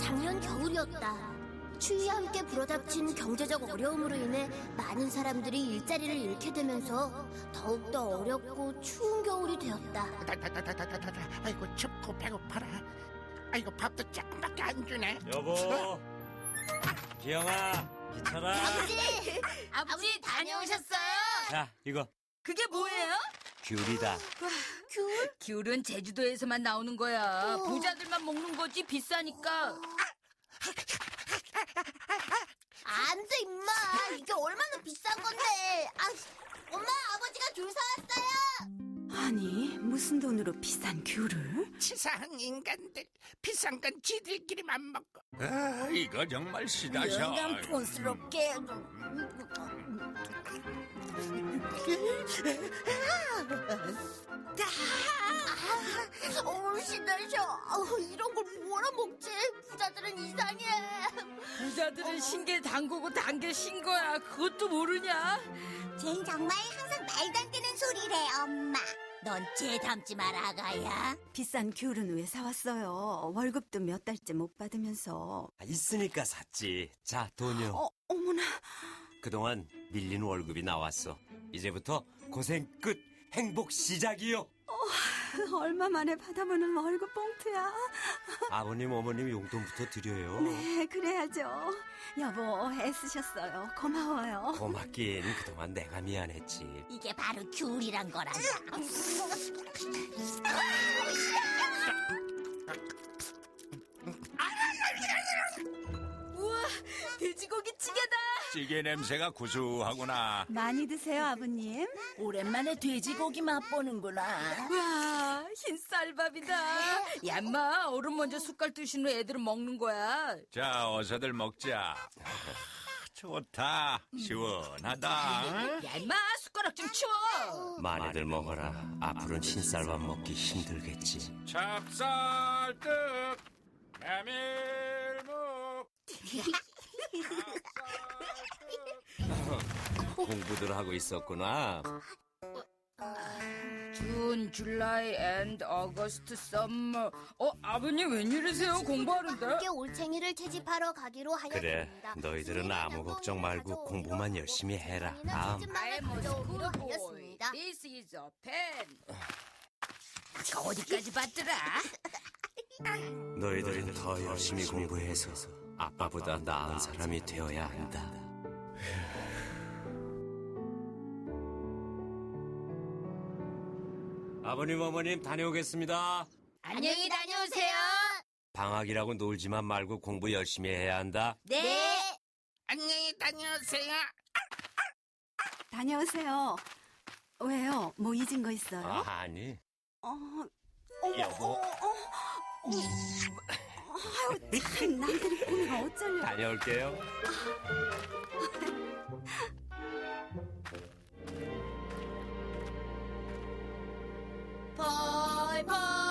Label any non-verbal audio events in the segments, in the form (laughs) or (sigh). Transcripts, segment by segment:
작년 겨울이었다. 추위와 함께 불어닥친 경제적 어려움으로 인해 많은 사람들이 일자리를 잃게 되면서 더욱더 어렵고 추운 겨울이 되었다. 다다다다다다다 아이고 춥고 배고파라 아이고 밥도 조금밖에 안 주네 여보 기영아 기철아 아버지! 아버지 다녀오셨어요? 자 이거 그게 뭐예요? 귤이다 귤? 귤은 제주도에서만 나오는 거야. 어. 부자들만 먹는 거지 비싸니까. 안 돼, 임마. 이게 얼마나 비싼 건데. 아, 엄마, 아버지가 귤 사왔어요. 아니, 무슨 돈으로 비싼 귤을? 치사한 인간들 비싼 건 지들끼리만 먹고 아, 이거 정말 시다셔. 영감 촌스럽게. 어우, 신나셔. 어우, 이런 걸 뭐라 먹지? 부자들은 이상해. 부자들은 신게 담그고 당겨 신 거야. 그것도 모르냐? 쟨 정말 항상 말도 안 되는 소리래, 엄마. 넌쟤 닮지 마라, 아가야. 비싼 귤은 왜 사왔어요? 월급도 몇 달째 못 받으면서. 아, 있으니까 샀지 자 돈요 어, 어머나. 그동안 밀린 월급이 나왔어 이제부터 고생 끝 행복 시작이요 얼마 만에 받아보는 월급 봉투야. 아버님 어머님 용돈부터 드려요 네, 그래야죠. 여보, 애쓰셨어요. 고마워요. 고맙긴 그동안 내가 미안했지 이게 바로 귤이란 거란다. 우와, 돼지고기 찌개다. 찌개 냄새가 구수하구나. 많이 드세요, 아버님. 오랜만에 돼지고기 맛보는구나. 와, 흰쌀밥이다. 야, 인마, 어른 먼저 숟갈 드신 후 애들은 먹는 거야. 자, 어서들 먹자. 아, 좋다. 시원하다. 야, 인마, 숟가락 좀 치워. 많이들 먹어라 앞으로는 흰쌀밥 먹기 힘들겠지 찹쌀떡, 메밀묵. (laughs) 공부들 하고 있었구나 준, 줄라이, 앤 어거스트, 썸머. 어, 아버님 웬일이세요? 공부하는데? 함께 올챙이를 채집하러 가기로 그래 하였습니다. 너희들은 아무 걱정 말고 공부만 열심히 해라 다음 채집망을 가져오기로 하였습니다. This is a pen. 저 어디까지 봤더라? 너희들은 더 열심히 공부해서 아빠보다 나은 사람이 되어야 한다. 아버님, 어머님, 다녀오겠습니다. 안녕히 다녀오세요. 방학이라고 놀지만 말고 공부 열심히 해야 한다. 네. 안녕히 다녀오세요 다녀오세요. 왜요? 뭐 잊은 거 있어요? 아, 아니. 어, 어머, 여보. 어, 어, 어. 아유, 참, 남들이 보면 어쩌려고. 다녀올게요. 펄펄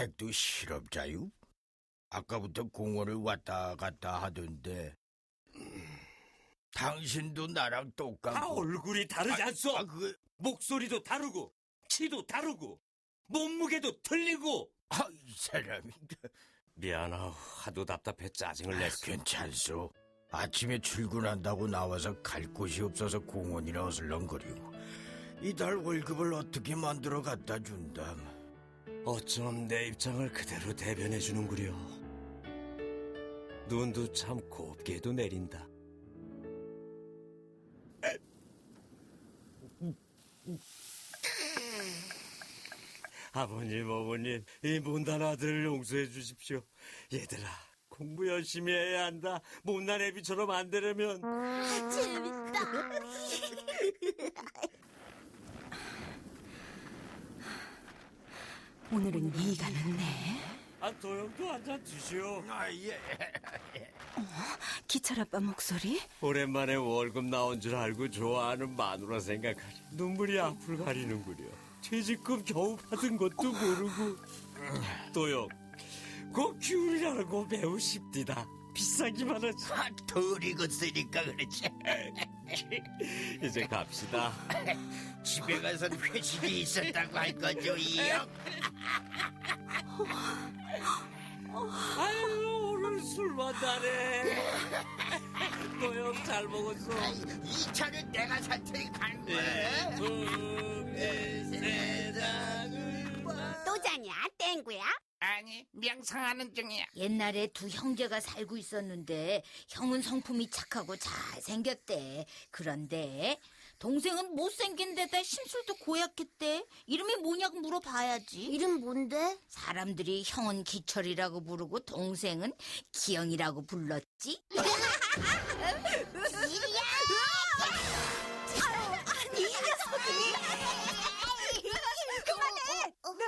댁도 실업자유? 아까부터 공원을 왔다 갔다 하던데 음, 당신도 나랑 똑같고 다 얼굴이 다르지 않소? 아, 그, 목소리도 다르고, 키도 다르고, 몸무게도 틀리고. 아, 이 사람이 미안하오. 하도 답답해 짜증을 냈어. 괜찮소. 아침에 출근한다고 나와서 갈 곳이 없어서 공원이나 어슬렁거리고 이달 월급을 어떻게 만들어 갖다 준담. 어쩜 내 입장을 그대로 대변해 주는구려. 눈도 참 곱게도 내린다. 아버님, 어머님, 이 못난 아들을 용서해 주십시오. 얘들아, 공부 열심히 해야 한다. 못난 애비처럼 안 되려면. 재밌다. (laughs) 오늘은 이가 늦네. 아, 도영도 한잔 드시오. 아, 예. 기철 아빠 목소리? 오랜만에 월급 나온 줄 알고 좋아하는 마누라 생각하니 눈물이 앞을 가리는구려. 퇴직금 겨우 받은 것도 모르고. 또요, 그 귤이라고 매우 쉽디다. 비싸기만 하지. 덜 익었으니까 그렇지. (laughs) 이제 갑시다. 집에 가선 회식이 있었다고 할 거죠, 이 형. 아유, 오늘 술 만나네. 또요, 잘 먹었어. 이 차는 내가 살 테니 가는 네. 거야. 또 자냐, 땡구야? 아니 명상하는 중이야. 옛날에 두 형제가 살고 있었는데 형은 성품이 착하고 잘생겼대. 그런데 동생은 못생긴 데다 심술도 고약했대. 이름이 뭐냐고 물어봐야지. 이름 뭔데? 사람들이 형은 기철이라고 부르고 동생은 기영이라고 불렀지. (laughs) 그만해!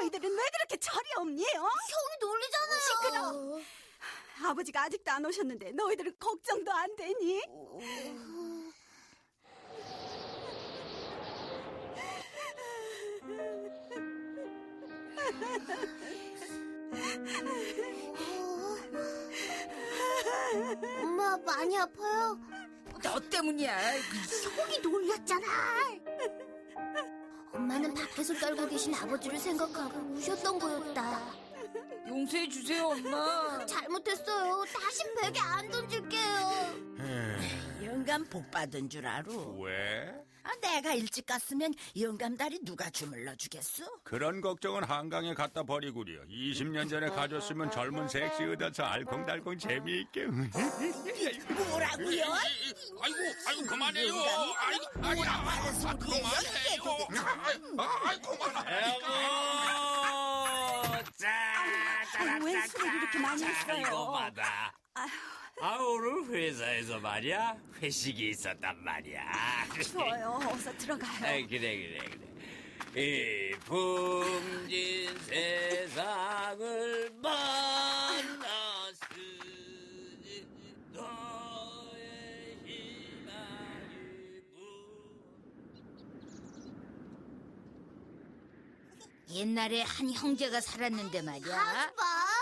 너희들은 왜 그렇게 철이 없니? 어? 형이 놀리잖아요. 시끄러. 아버지가 아직도 안 오셨는데 너희들은 걱정도 안 되니? 엄마 많이 아파요? 너 때문이야. 형이 놀렸잖아. 엄마는 밖에서 떨고 계신 아버지를 생각하고 우셨던 거였다. 용서해 주세요, 엄마. 잘못했어요. 다신 베개 안 던질게요. 영감 복 받은 줄 알아. 왜? 아, 내가 일찍 갔으면 영감 다리 누가 주물러 주겠어? 그런 걱정은 한강에 갖다 버리구려. 20년 전에 가졌으면 젊은 섹시 얻어서 알콩달콩 재미있게. 뭐라고요? 아이고, 아이고, 그만해요. 아이고, 아이고, 아, 그만해요. 아, 아이, 그만하라니까. 여보! 자, 아, 왜 술을 이렇게 많이 했어요? 이거 받아. 아, 오늘 회사에서 말이야, 회식이 있었단 말이야. 추워요. 어서 들어가요. 아이, 그래, 그래, 그래. 이 풍진 세상을 만났으니 너의 희망이 옛날에 한 형제가 살았는데 말이야. 아빠.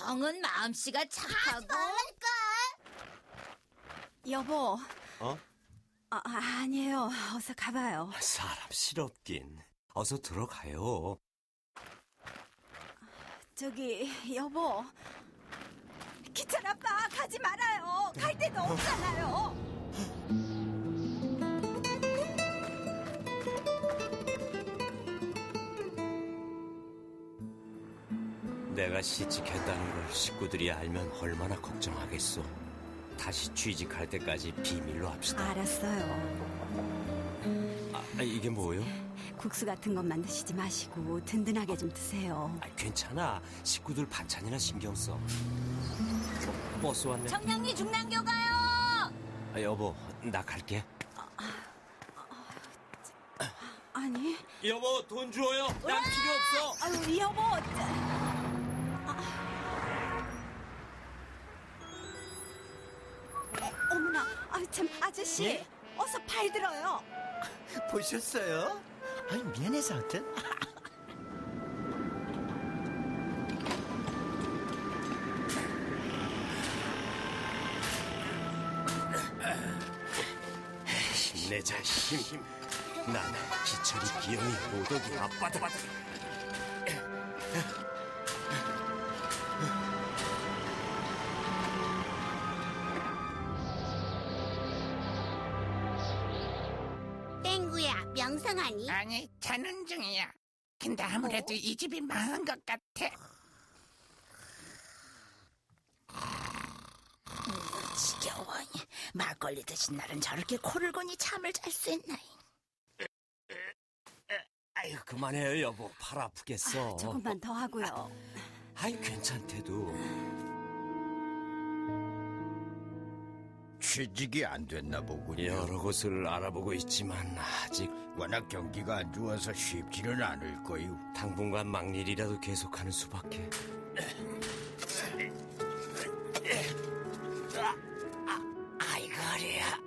형은 마음씨가 착하고. 여보. 어? 아, 아니에요. 어서 가봐요. 사람스럽긴. 어서 들어가요. 저기 여보. 기철 아빠 가지 말아요. 갈 데도 없잖아요. 내가 시집했다는 걸 식구들이 알면 얼마나 걱정하겠소. 다시 취직할 때까지 비밀로 합시다. 알았어요. 아, 이게 뭐요? 국수 같은 것만 드시지 마시고 든든하게 좀 드세요. 아, 괜찮아. 식구들 반찬이나 신경 써. 버스 왔네. 청량리 중랑교 가요. 아, 여보, 나 갈게. 아니, 여보, 돈 줘요. 난 필요 없어. 아유 여보. 참 아저씨, 예? 어서 발 들어요. 보셨어요? 아니, 미안해서 하여튼. 힘내자, 힘. 난 기철이 기영이 오덕이 아빠다. 근데 아무래도 이 집이 망한 것 같아. 지겨워. 막걸리 드신 날은 저렇게 코를 고니 잠을 잘 수 있나? 아유, 그만해요, 여보. 팔 아프겠어. 조금만 더 하고요. 아이, 괜찮대도. 취직이 안 됐나 보군요. 여러 곳을 알아보고 있지만 아직 워낙 경기가 안 좋아서 쉽지는 않을 거요. 당분간 막일이라도 계속하는 수밖에. 그래야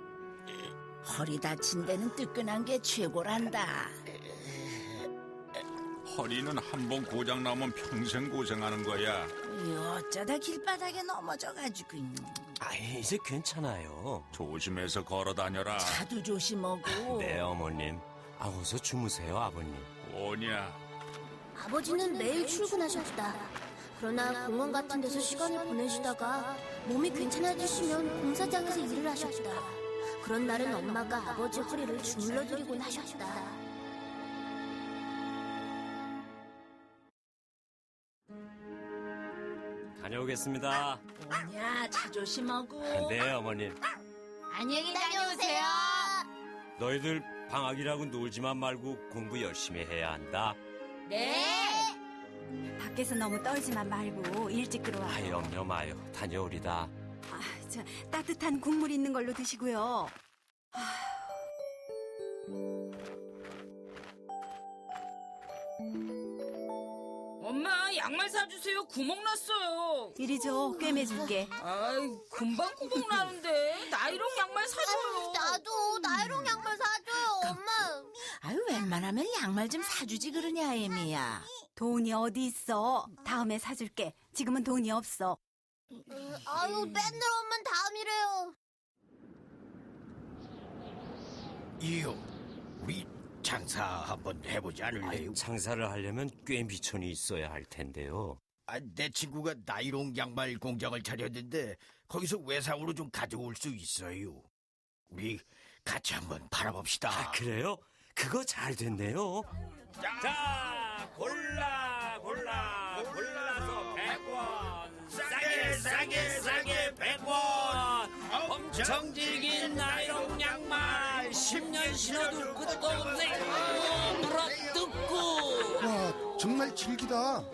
허리 다친 데는 뜨끈한 게 최고란다. 허리는 한 번 고장 나면 평생 고생하는 거야. 이 어쩌다 길바닥에 넘어져가지고 아, 이제 괜찮아요. 조심해서 걸어 다녀라. 자두 조심하고. 네, 어머님. 아, 어서 주무세요, 아버님. 오냐? 아버지는 매일 출근하셨다. 그러나 공원 같은 데서 시간을 보내시다가 몸이 괜찮아지시면 공사장에서 일을 하셨다. 그런 날은 엄마가 아버지 허리를 주물러 드리곤 하셨다. 다녀오겠습니다. 오냐, 자 조심하고. 네, 어머님. 안녕히 다녀오세요. 너희들 방학이라고 놀지만 말고 공부 열심히 해야 한다. 네. 밖에서 너무 떨지만 말고 일찍 들어와요. 아, 염려 마요. 다녀오리다. 아, 저, 따뜻한 국물 있는 걸로 드시고요. 엄 사주세요. 구멍 났어요. 이리 줘, 꿰매줄게. 아이 금방 구멍 나는데 나이롱 양말 사줘요. 나도 나이롱 양말 사줘요, 엄마. 아유, 웬만하면 양말 좀 사주지 그러냐, 애미야. 돈이 어디 있어? 다음에 사줄게. 지금은 돈이 없어. 아유, 맨날 엄만 다음이래요. 이요, 우리 장사 한번 해보지 않을래요? 아이, 장사를 하려면 꽤 미천이 있어야 할 텐데요. 아, 내 친구가 나이롱 양말 공장을 차렸는데 거기서 외상으로 좀 가져올 수 있어요. 우리 같이 한번 팔아봅시다. 아, 그래요? 그거 잘 됐네요. 자, 골라, 골라, 골라서 100원. 싸게, 싸게, 싸게 100원. 엄청 질긴 나이롱. 10년 신어도 끝도 없네. 물어뜯고. 와, 정말 질기다.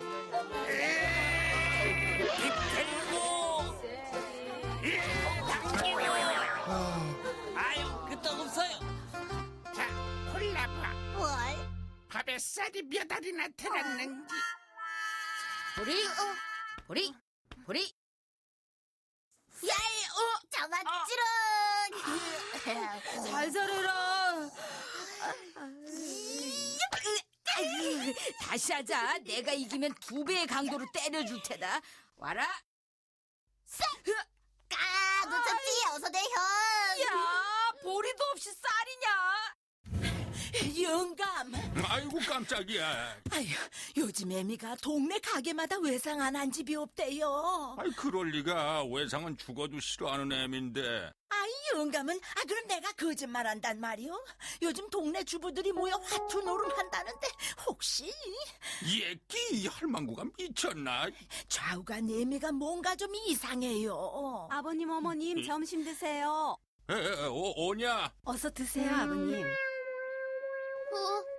비틀고. 당기고. 아, 아유, 끄떡 없어요. 자, 골라봐. 뭘? 밥에 쌀이 몇 알이나 들었는지. 보리, 보리, 보리. 야이, 어, 잡았지롱. 잘 자라라. 다시 하자. 내가 이기면 두 배의 강도로 때려줄 테다. 와라. 아, 놓쳤지? 어서 내 형. 야, 보리도 없이 쌀이냐? 영감. 아이고 깜짝이야. 아유, 요즘 애미가 동네 가게마다 외상 안 한 집이 없대요. 아이 그럴 리가 외상은 죽어도 싫어하는 애인데 아이, 영감은, 아, 그럼 내가 거짓말한단 말이오? 요즘 동네 주부들이 모여 화투 노름한다는데, 혹시, 얘끼 할망구가 미쳤나? 좌우간 애미가 뭔가 좀 이상해요. 아버님, 어머님, 점심 드세요. 에, 에, 오, 오냐? 어서 드세요, 아버님. 어? 어?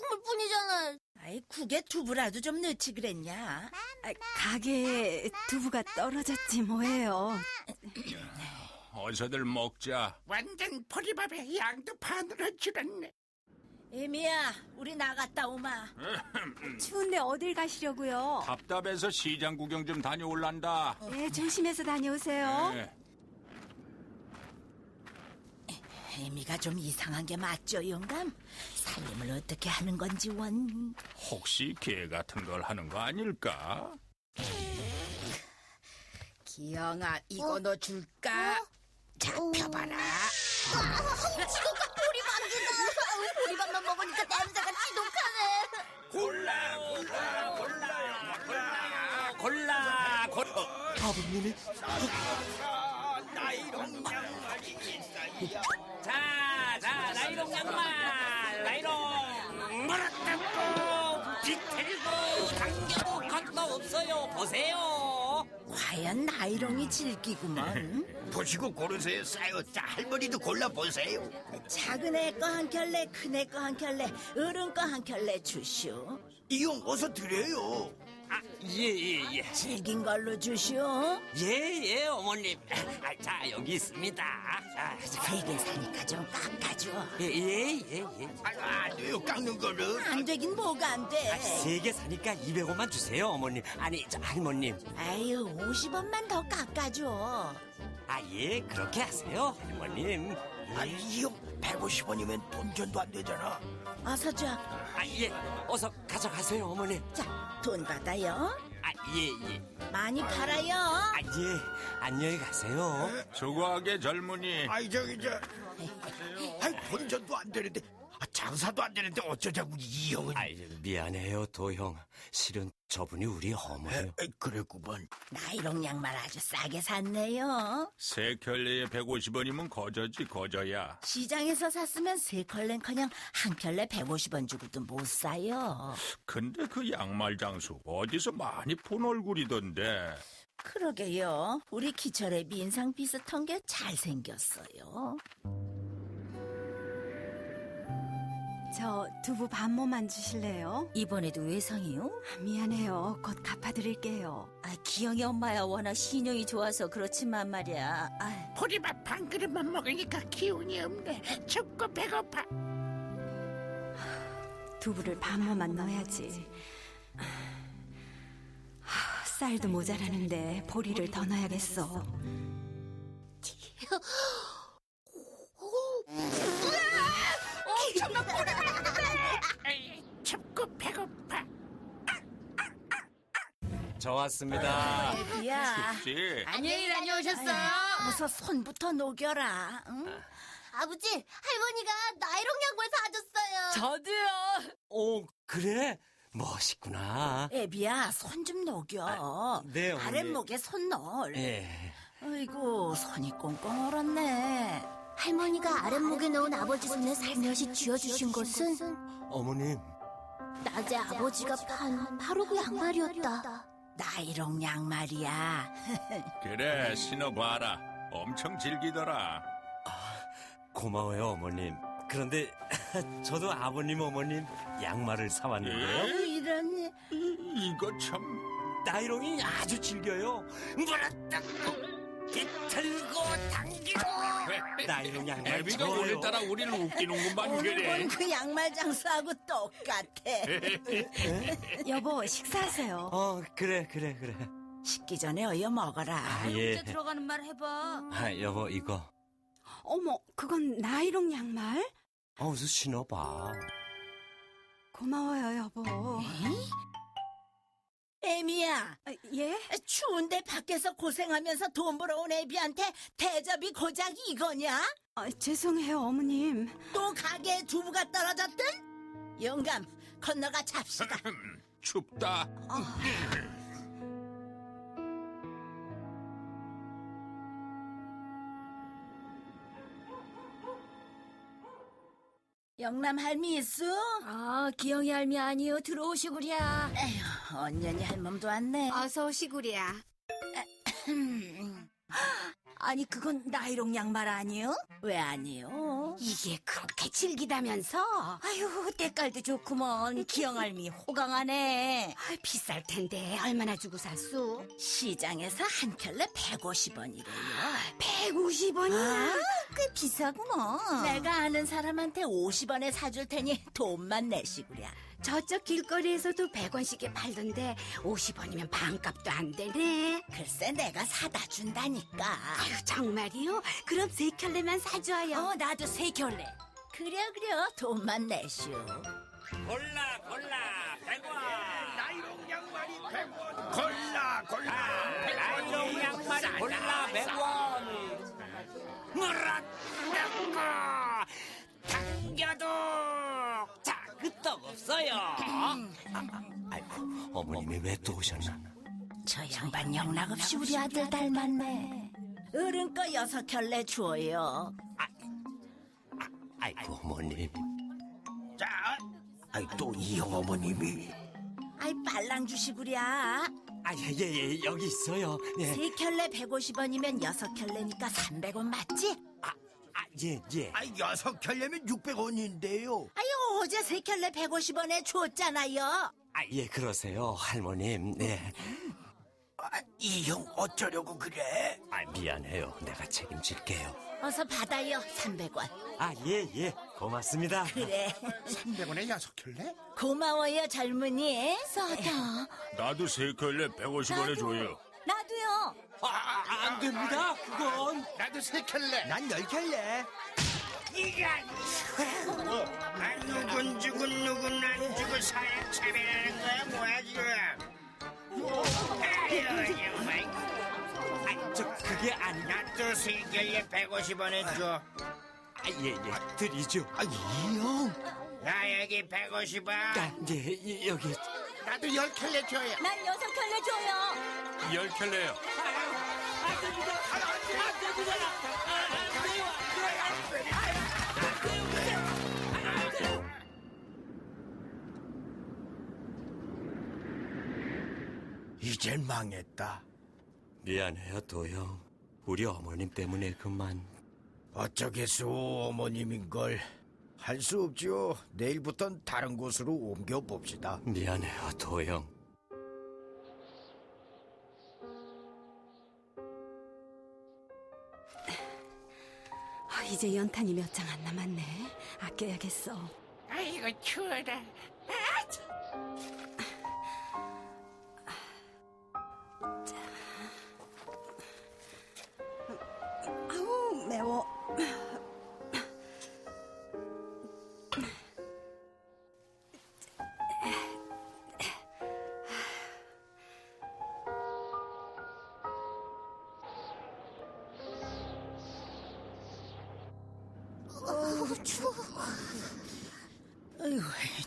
국물 뿐이잖아. 아이, 국에 두부라도 좀 넣지 그랬냐? 아, 가게에 두부가 떨어졌지 뭐예요. 어서들 먹자. 완전 보리밥에 양도 반으로 줄었네. 애미야, 우리 나갔다 오마. 추운데 어딜 가시려고요? 답답해서 시장 구경 좀 다녀올란다. 네, 조심해서 다녀오세요. 네. 애미가 좀 이상한 게 맞죠, 영감? 살림을 어떻게 하는 건지 원. 혹시 개 같은 걸 하는 거 아닐까? 기영아, 이거 너 줄까? 자, 펴봐라. 지독한 보리밥이다. 보리밥만 먹으니까 냄새가 지독하네. 골라, 골라, 골라, 골라, 골라, 골라. 아버님이 자, 자, 나이롱 양말, 나이롱. 물어뜯고, 비틀고, 당겨도 것도 없어요. 보세요. 과연 나이롱이 질기구먼. 보시고 고르세요. 싸요. 자, 할머니도 골라보세요. 작은 애 거 한 켤레, 큰 애 거 한 켤레, 어른 거 한 켤레 주시오. 이용 어서 드려요. 예, 예, 질긴 걸로 주시오. 예, 예, 어머님. 아, 자, 여기 있습니다. 아, 자, 세개 사니까 좀 깎아줘. 예, 예, 예, 예. 아유, 안 돼요, 깎는 거는. 안 되긴 뭐가 안 돼. 세개 사니까 200원만 주세요, 어머님. 아니, 저 할머님. 아유, 50원만 더 깎아줘. 아, 예, 그렇게 하세요, 할머님. 아, 이형 150원이면 본전도 안 되잖아. 어서 줘. 아, 예, 어서 가져가세요, 어머님. 자, 돈 받아요. 아, 예, 예. 많이 팔아요. 아, 예. 안녕히 가세요. 수고하게 젊은이. 아이, 저기, 저. 아이, 본전도 안 되는데, 아, 장사도 안 되는데 어쩌자고 이 형은. 아, 미안해요, 도형. 실은 저분이 우리 어머요. 에, 그랬구만. 나이롱 양말 아주 싸게 샀네요. 세 켤레에 150원이면 거저지 거저야. 시장에서 샀으면 세 컬렌커녕 한 켤레 150원 주고도 못 사요. 근데 그 양말 장수 어디서 많이 본 얼굴이던데. 그러게요. 우리 기철의 민상 비슷한 게 잘생겼어요. 저 두부 반모만 주실래요? 이번에도 외상이요? 아, 미안해요. 곧 갚아드릴게요. 아, 기영이 엄마야 워낙 신용이 좋아서 그렇지만 말이야. 아, 보리밥 한 그릇만 먹으니까 기운이 없네. 춥고 배고파. 두부를 반모만 넣어야지. 하, 쌀도 모자라는데 보리를 더 넣어야겠어. 에이, 춥고 배고파. 저 왔습니다. 야, 씨, 안녕히 다녀오셨어요? 어서 손부터 녹여라. 응? 아버지, 할머니가 나이롱 양말 사줬어요. 저도요. 오, 그래? 멋있구나. 애비야, 손 좀 녹여. 네, 어머니. 아랫목에 손 넣을. 예. 아이고, 손이 꽁꽁 얼었네. 할머니가 아랫목에 넣은 아버지 손에 살며시 쥐어주신 것은 어머님. 낮에 아버지가 판 바로 그 양말이었다. 나이롱 양말이야. (laughs) 그래 신어봐라. 엄청 질기더라. 고마워요, 어머님. 그런데 (laughs) 저도 아버님, 어머님 양말을 사왔는데요. 아유, 이런. 이거 참 나이롱이 아주 질겨요. 물어뜯 나이롱 양말 애비가 좋아요. 오늘따라 우리를 웃기는구만 오늘 그래. 본그 양말 장수하고 똑같아. (laughs) 여보, 식사하세요. 어, 그래, 그래, 그래. 식기 전에 어여 먹어라. 아, 예. 문제 들어가는 말 해봐. 아, 여보, 이거. 어머, 그건 나이롱 양말? 어, 어서 신어봐. 고마워요, 여보. 애미야, 아, 예? 추운데 밖에서 고생하면서 돈 벌어온 애비한테 대접이 고작 이거냐? 아, 죄송해요, 어머님. 또 가게에 두부가 떨어졌든? 영감, 건너가 잡시다. (laughs) 춥다. 영남 할미 있어? 아, 기영이 할미 아니요. 들어오시구랴. 에휴, 언년이 할멈도 왔네. 어서 오시구리야. (clears throat) 아니, 그건 나이롱 양말 아니요? 왜 아니요? 이게 그렇게 질기다면서? 아유, 때깔도 좋구먼. 기영 할미 호강하네. 아, 비쌀 텐데 얼마나 주고 샀수? 시장에서 한 켤레 150원이래요. 150원이야? 아, 꽤 비싸구먼. 내가 아는 사람한테 50원에 사줄 테니 돈만 내시구랴. 저쪽 길거리에서도 100원씩에 팔던데 50원이면 반값도 안 되네. 글쎄 내가 사다 준다니까. 아유, 정말이요? 그럼 세 켤레만 사줘요. 어, 나도 세 켤레. 그래 그래 돈만 내시오. 골라, 골라, 백원. 나이롱 양말이 100원. 골라, 골라. 나이롱 양말 골라, 백원. 물어뜯고 당겨도 자, 그떡 없어요. 아, (clears throat) 아이고, 어머님이 왜 또 오셨나? 저 양반 영락없이 우리 아들 닮았네. 어른 거 여섯 켤레 줘요. 아이고, 어머님. 자, 아이, 또이형 어머님이. 아이 빨랑 주시구랴. 아, 예, 예, 예, 여기 있어요. 예. 세 켤레 150원이면 여섯 켤레니까 300원 맞지? 아, 예, 예. 아이, 여섯 켤레면 600원인데요. 아유 어제 세 켤레 150원에 줬잖아요. 아, 예, 그러세요, 할머님. 네. 이형 어쩌려고 그래? 아, 미안해요. 내가 책임질게요. 어서 받아요, 300원. 아, 예, 예. 고맙습니다. 그래. 300원에 여섯 켤레? 고마워요, 젊은이. 싸다. 나도 세 켤레 150원에 줘요. 나도요. 아, 아, 안 됩니다. 그건. 나도 세 켤레. 난 열 켤레. 아, 누군 죽은 누군 안 죽은 사람 차별하는 거야 뭐야 지금? 아유 정말 아, 저, 그게 아니. 나도 세결에 150원에 줘. 아, 예, 예. 드리죠. 아, 이 형. 나 여기 150원. 아, 예, 예, 여기. 나도 열 켤레 줘요. 난 여섯 켤레 줘요. 열 켤레요. 이젠 망했다. 미안해요, 도영. 우리 어머님 때문에 그만. 어쩌겠소, 어머님인걸. 할 수 없지요. 내일부턴 다른 곳으로 옮겨 봅시다. 미안해요, 도영. 아, 이제 연탄이 몇 장 안 남았네. 아껴야겠어. 아이고 추워라. 어우, 추워. 어휴,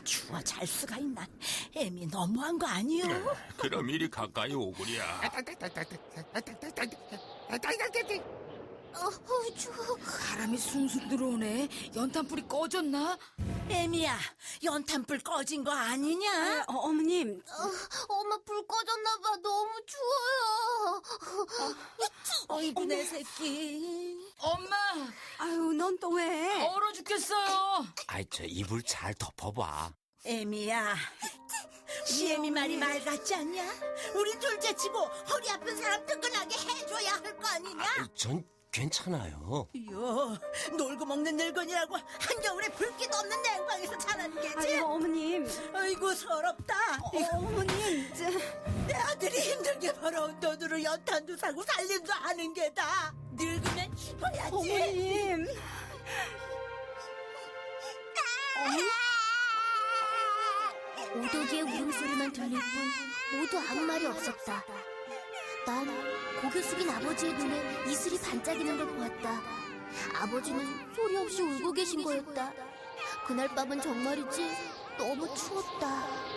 추워 잘 수가 있나. 애미 너무한 거 아니요? 그럼 이리 가까이 오구랴. 어우, 추워. 바람이 숭숭 들어오네. 연탄불이 꺼졌나? 애미야, 연탄불 꺼진 거 아니냐? 아, 어, 어머님, 어, 엄마 불 꺼졌나 봐. 너무 추워요. 어이구, 내 새끼. 엄마! 아유, 넌 또 왜? 얼어 죽겠어요. 아이, 저 이불 잘 덮어봐. 애미야. 우리 애미 말이 말 같지 않냐? 우리 둘째 치고 허리 아픈 사람 뜨끈하게 해줘야 할 거 아니냐? 아, 전 괜찮아요. 이요, 놀고 먹는 늙은이라고 한겨울에 불기도 없는 냉방에서 자라는 게지? 아유, 어머님, 아이고 서럽다. 어, 어머님, 저, 내 아들이 힘들게 벌어온 돈으로 연탄도 사고 살림도 하는 게다. 늙으면 죽어야지. 어머님. 오덕이의 울음소리만 들릴 뿐 모두 아무 말이 없었다. 난 고개 숙인 아버지의 눈에 이슬이 반짝이는 걸 보았다. 아버지는 소리 없이 울고 계신 거였다. 그날 밤은 정말이지 너무 추웠다.